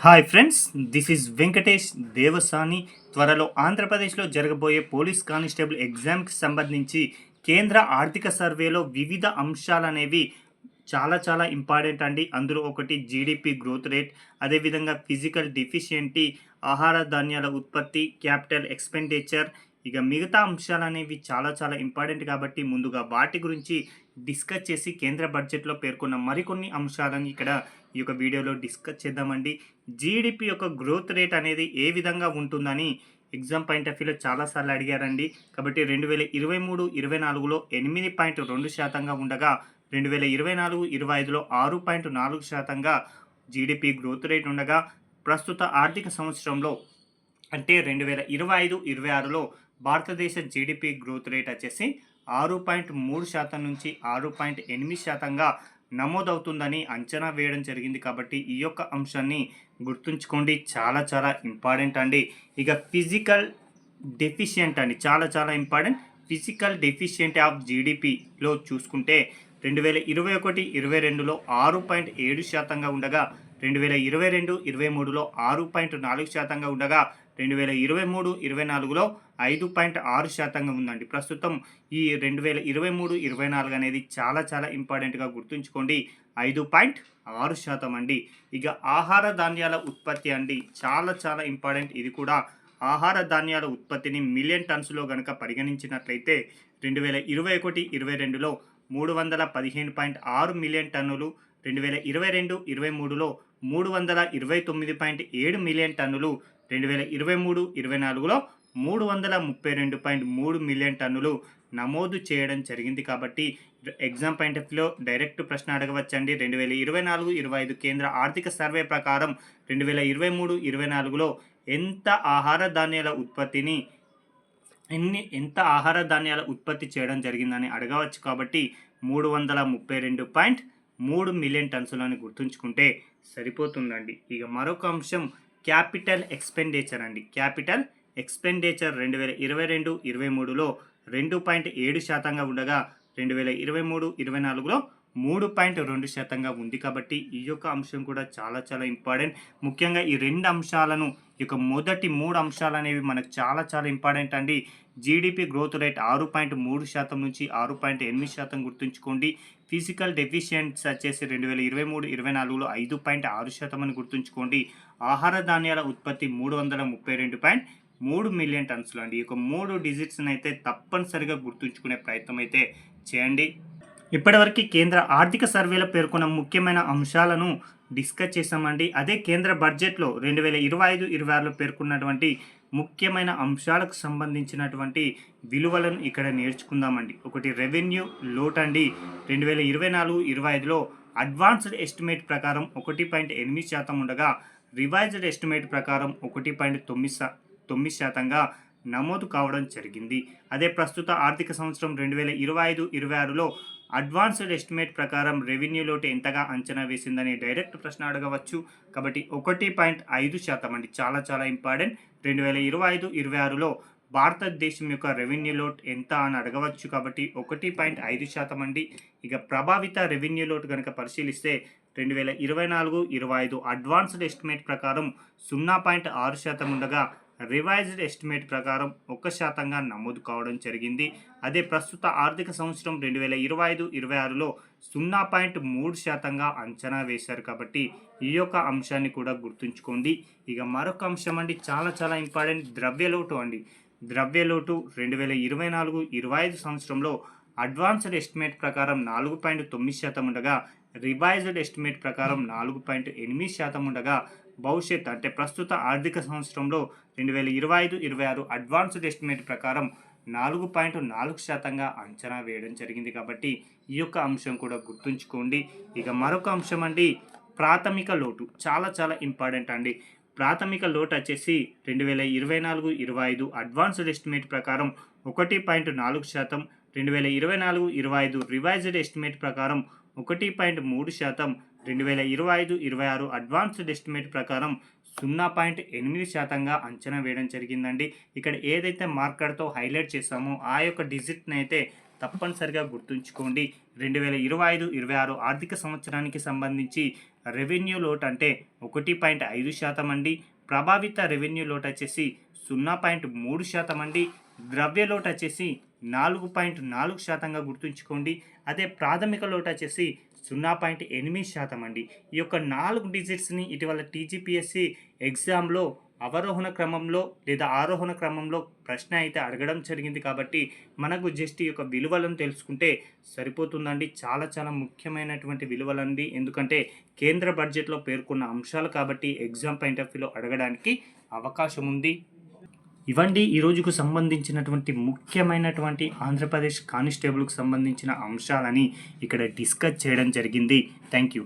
Hi friends this is Venkatesh Devasani త్వరలో ఆంధ్రప్రదేశ్లో జరగబోయే పోలీస్ కానిస్టేబుల్ ఎగ్జామ్కి సంబంధించి కేంద్ర ఆర్థిక సర్వేలో వివిధ అంశాలు అనేవి చాలా చాలా ఇంపార్టెంట్ అండి. అందులో ఒకటి జీడిపి గ్రోత్ రేట్ అదేవిధంగా ఫిజికల్ డిఫిషియంటీ ఆహార ధాన్యాల ఉత్పత్తి క్యాపిటల్ ఎక్స్పెండిచర్ ఇక మిగతా అంశాలు అనేవి చాలా చాలా ఇంపార్టెంట్ కాబట్టి ముందుగా వాటి గురించి డిస్కస్ చేసి కేంద్ర బడ్జెట్లో పేర్కొన్న మరికొన్ని అంశాలను ఇక్కడ ఈ యొక్క వీడియోలో డిస్కస్ చేద్దామండి. జీడిపి యొక్క గ్రోత్ రేట్ అనేది ఏ విధంగా ఉంటుందని ఎగ్జామ్ పాయింట్ ఆఫ్ వ్యూలో చాలాసార్లు అడిగారండి. కాబట్టి రెండు వేల ఇరవై మూడు ఇరవై నాలుగులో ఎనిమిది పాయింట్ రెండు శాతంగా ఉండగా రెండు వేల ఇరవై నాలుగు ఇరవై ఐదులో ఆరు పాయింట్ నాలుగు శాతంగా జీడిపి గ్రోత్ రేట్ ఉండగా ప్రస్తుత ఆర్థిక సంవత్సరంలో అంటే రెండు వేల ఇరవై ఐదు ఇరవై ఆరులో భారతదేశ జీడిపి గ్రోత్ రేట్ వచ్చేసి ఆరు పాయింట్ మూడు శాతం నుంచి ఆరు పాయింట్ ఎనిమిది శాతంగా నమోదవుతుందని అంచనా వేయడం జరిగింది కాబట్టి ఈ యొక్క అంశాన్ని గుర్తుంచుకోండి. చాలా చాలా ఇంపార్టెంట్ అండి. ఇక ఫిజికల్ డెఫిషియంట్ అండి. చాలా చాలా ఇంపార్టెంట్ ఫిజికల్ డెఫిషియంట్ ఆఫ్ జీడిపిలో చూసుకుంటే రెండు వేల ఇరవై ఒకటి ఇరవై రెండులో ఆరు పాయింట్ ఏడు శాతంగా ఉండగా రెండు వేల ఇరవై రెండు ఇరవై మూడులో ఆరు పాయింట్ నాలుగు శాతంగా ఉండగా రెండు వేల ఇరవై మూడు ఇరవై నాలుగులో ఐదు పాయింట్ ఆరు శాతంగా ఉందండి. ప్రస్తుతం ఈ రెండు వేల ఇరవై మూడు ఇరవై నాలుగు అనేది చాలా చాలా ఇంపార్టెంట్గా గుర్తుంచుకోండి. ఐదు పాయింట్ ఆరు శాతం అండి. ఇక ఆహార ధాన్యాల ఉత్పత్తి అండి. చాలా చాలా ఇంపార్టెంట్ ఇది కూడా ఆహార ధాన్యాల ఉత్పత్తిని మిలియన్ టన్స్లో గనక పరిగణించినట్లయితే రెండు వేల ఇరవై ఒకటి ఇరవై రెండులో మూడు వందల పదిహేను పాయింట్ ఆరు మిలియన్ టన్నులు రెండు వేల ఇరవై రెండు ఇరవై మూడులో మూడు వందల ఇరవై తొమ్మిది పాయింట్ ఏడు మిలియన్ టన్నులు రెండు వేల ఇరవై మూడు ఇరవై నాలుగులో మూడు వందల ముప్పై రెండు పాయింట్ మూడు మిలియన్ టన్నులు నమోదు చేయడం జరిగింది కాబట్టి ఎగ్జామ్ పాయింట్ ఆఫ్ వ్యూలో డైరెక్ట్ ప్రశ్న అడగవచ్చండి. రెండు వేల ఇరవై నాలుగు ఇరవై ఐదు కేంద్ర ఆర్థిక సర్వే ప్రకారం రెండు వేల ఇరవై మూడు ఇరవై నాలుగులో ఎంత ఆహార ధాన్యాల ఉత్పత్తిని ఎన్ని ఎంత ఆహార ధాన్యాల ఉత్పత్తి చేయడం జరిగిందని అడగవచ్చు కాబట్టి మూడు వందల ముప్పై రెండు పాయింట్ మూడు మిలియన్ టన్సులని గుర్తుంచుకుంటే సరిపోతుందండి. ఇక మరొక అంశం క్యాపిటల్ ఎక్స్పెండిచర్ అండి. క్యాపిటల్ ఎక్స్పెండిచర్ రెండు వేల ఇరవై రెండు ఇరవై మూడులో రెండు పాయింట్ ఏడు శాతంగా ఉండగా రెండు వేల ఇరవై మూడు ఇరవై నాలుగులో మూడు పాయింట్ రెండు శాతంగా ఉంది కాబట్టి ఈ యొక్క అంశం కూడా చాలా చాలా ఇంపార్టెంట్. ముఖ్యంగా ఈ రెండు అంశాలను ఈ యొక్క మొదటి మూడు అంశాలు అనేవి మనకు చాలా చాలా ఇంపార్టెంట్ అండి. జీడిపి గ్రోత్ రేట్ ఆరు పాయింట్ మూడు శాతం నుంచి ఆరు పాయింట్ ఎనిమిది శాతం గుర్తుంచుకోండి. ఫిజికల్ డెఫిషియెంట్స్ వచ్చేసి రెండు వేల ఇరవై మూడు ఇరవై నాలుగులో ఐదు పాయింట్ ఆరు శాతం అని గుర్తుంచుకోండి. ఆహార ధాన్యాల ఉత్పత్తి మూడు వందల ముప్పై రెండు పాయింట్ మూడు మిలియన్ టన్స్లు అండి. ఈ యొక్క మూడు డిజిట్స్ని అయితే తప్పనిసరిగా గుర్తుంచుకునే ప్రయత్నం అయితే చేయండి. ఇప్పటివరకు కేంద్ర ఆర్థిక సర్వేలో పేర్కొన్న ముఖ్యమైన అంశాలను డిస్కస్ చేశామండి. అదే కేంద్ర బడ్జెట్లో రెండు వేల ఇరవై ఐదు ఇరవై ఆరులో పేర్కొన్నటువంటి ముఖ్యమైన అంశాలకు సంబంధించినటువంటి విలువలను ఇక్కడ నేర్చుకుందామండి. ఒకటి రెవెన్యూ లోట్ అండి. రెండు వేల ఇరవై నాలుగు ఇరవై ఐదులో అడ్వాన్స్డ్ ఎస్టిమేట్ ప్రకారం ఒకటి పాయింట్ ఎనిమిది శాతం ఉండగా రివైజ్డ్ ఎస్టిమేట్ ప్రకారం ఒకటి పాయింట్ తొమ్మిది శా తొమ్మిది శాతంగా నమోదు కావడం జరిగింది. అదే ప్రస్తుత ఆర్థిక సంవత్సరం రెండు వేల ఇరవై ఐదు ఇరవై ఆరులో అడ్వాన్స్డ్ ఎస్టిమేట్ ప్రకారం రెవెన్యూ లోటు ఎంతగా అంచనా వేసిందని డైరెక్ట్ ప్రశ్న అడగవచ్చు. కాబట్టి ఒకటి పాయింట్ ఐదు శాతం అండి. చాలా చాలా ఇంపార్టెంట్ రెండు వేల ఇరవై ఐదు ఇరవై ఆరులో భారతదేశం యొక్క రెవెన్యూ లోట్ ఎంత అని అడగవచ్చు. కాబట్టి ఒకటి పాయింట్ ఐదు శాతం అండి. ఇక ప్రభావిత రెవెన్యూ లోటు కనుక పరిశీలిస్తే రెండు వేల ఇరవై నాలుగు ఇరవై ఐదు అడ్వాన్స్డ్ ఎస్టిమేట్ ప్రకారం సున్నా పాయింట్ ఆరు శాతం ఉండగా రివైజ్డ్ ఎస్టిమేట్ ప్రకారం ఒక్క శాతంగా నమోదు కావడం జరిగింది. అదే ప్రస్తుత ఆర్థిక సంవత్సరం రెండు వేల ఇరవై ఐదు ఇరవై ఆరులో సున్నా పాయింట్ మూడు శాతంగా అంచనా వేశారు కాబట్టి ఈ యొక్క అంశాన్ని కూడా గుర్తుంచుకోండి. ఇక మరొక అంశం అండి చాలా చాలా ఇంపార్టెంట్ ద్రవ్యలోటు అండి. ద్రవ్యలోటు రెండు వేల ఇరవై నాలుగు ఇరవై ఐదు సంవత్సరంలో అడ్వాన్స్డ్ ఎస్టిమేట్ ప్రకారం నాలుగు పాయింట్ తొమ్మిది శాతం ఉండగా రివైజ్డ్ ఎస్టిమేట్ ప్రకారం నాలుగు పాయింట్ ఎనిమిది శాతం ఉండగా భవిష్యత్ అంటే ప్రస్తుత ఆర్థిక సంవత్సరంలో రెండు వేల ఇరవై ఐదు ఇరవై ఆరు అడ్వాన్స్డ్ ఎస్టిమేట్ ప్రకారం నాలుగు పాయింట్ నాలుగు శాతంగా అంచనా వేయడం జరిగింది కాబట్టి ఈ యొక్క అంశం కూడా గుర్తుంచుకోండి. ఇక మరొక అంశం అండి ప్రాథమిక లోటు. చాలా చాలా ఇంపార్టెంట్ అండి. ప్రాథమిక లోటు వచ్చేసి రెండు వేల ఇరవై నాలుగు ఇరవై ఐదు అడ్వాన్స్డ్ ఎస్టిమేట్ ప్రకారం ఒకటి పాయింట్ నాలుగు శాతం రెండు వేల ఇరవై నాలుగు ఇరవై ఐదు రివైజ్డ్ ఎస్టిమేట్ ప్రకారం ఒకటి పాయింట్ మూడు శాతం రెండు వేల ఇరవై ఐదు ఇరవై ఆరు అడ్వాన్స్డ్ ఎస్టిమేట్ ప్రకారం సున్నా పాయింట్ ఎనిమిది శాతంగా అంచనా వేయడం జరిగిందండి. ఇక్కడ ఏదైతే మార్కర్తో హైలైట్ చేస్తామో ఆ యొక్క డిజిట్ని అయితే తప్పనిసరిగా గుర్తుంచుకోండి. రెండు వేల ఇరవై ఐదు ఇరవై ఆరు ఆర్థిక సంవత్సరానికి సంబంధించి రెవెన్యూ లోట్ అంటే ఒకటి పాయింట్ ఐదు శాతం అండి. ప్రభావిత రెవెన్యూ లోట్ వచ్చేసి సున్నా పాయింట్ మూడు శాతం అండి. ద్రవ్య లోట్ వచ్చేసి నాలుగు పాయింట్ నాలుగు శాతంగా గుర్తుంచుకోండి. అదే ప్రాథమిక లోటు వచ్చేసి సున్నా పాయింట్ ఎనిమిది శాతం అండి. ఈ యొక్క నాలుగు డిజిట్స్ని ఇటీవల టీజీపీఎస్సి ఎగ్జామ్లో అవరోహణ క్రమంలో లేదా ఆరోహణ క్రమంలో ప్రశ్న అయితే అడగడం జరిగింది కాబట్టి మనకు జస్ట్ ఈ యొక్క విలువలను తెలుసుకుంటే సరిపోతుందండి. చాలా చాలా ముఖ్యమైనటువంటి విలువలండి. ఎందుకంటే కేంద్ర బడ్జెట్లో పేర్కొన్న అంశాలు కాబట్టి ఎగ్జామ్ పాయింట్ ఆఫ్ వ్యూలో అడగడానికి అవకాశం ఉంది. ఇవండి ఈ రోజుకు సంబంధించినటువంటి ముఖ్యమైనటువంటి ఆంధ్రప్రదేశ్ కానిస్టేబుల్కి సంబంధించిన అంశాలని ఇక్కడ డిస్కస్ చేయడం జరిగింది. Thank you.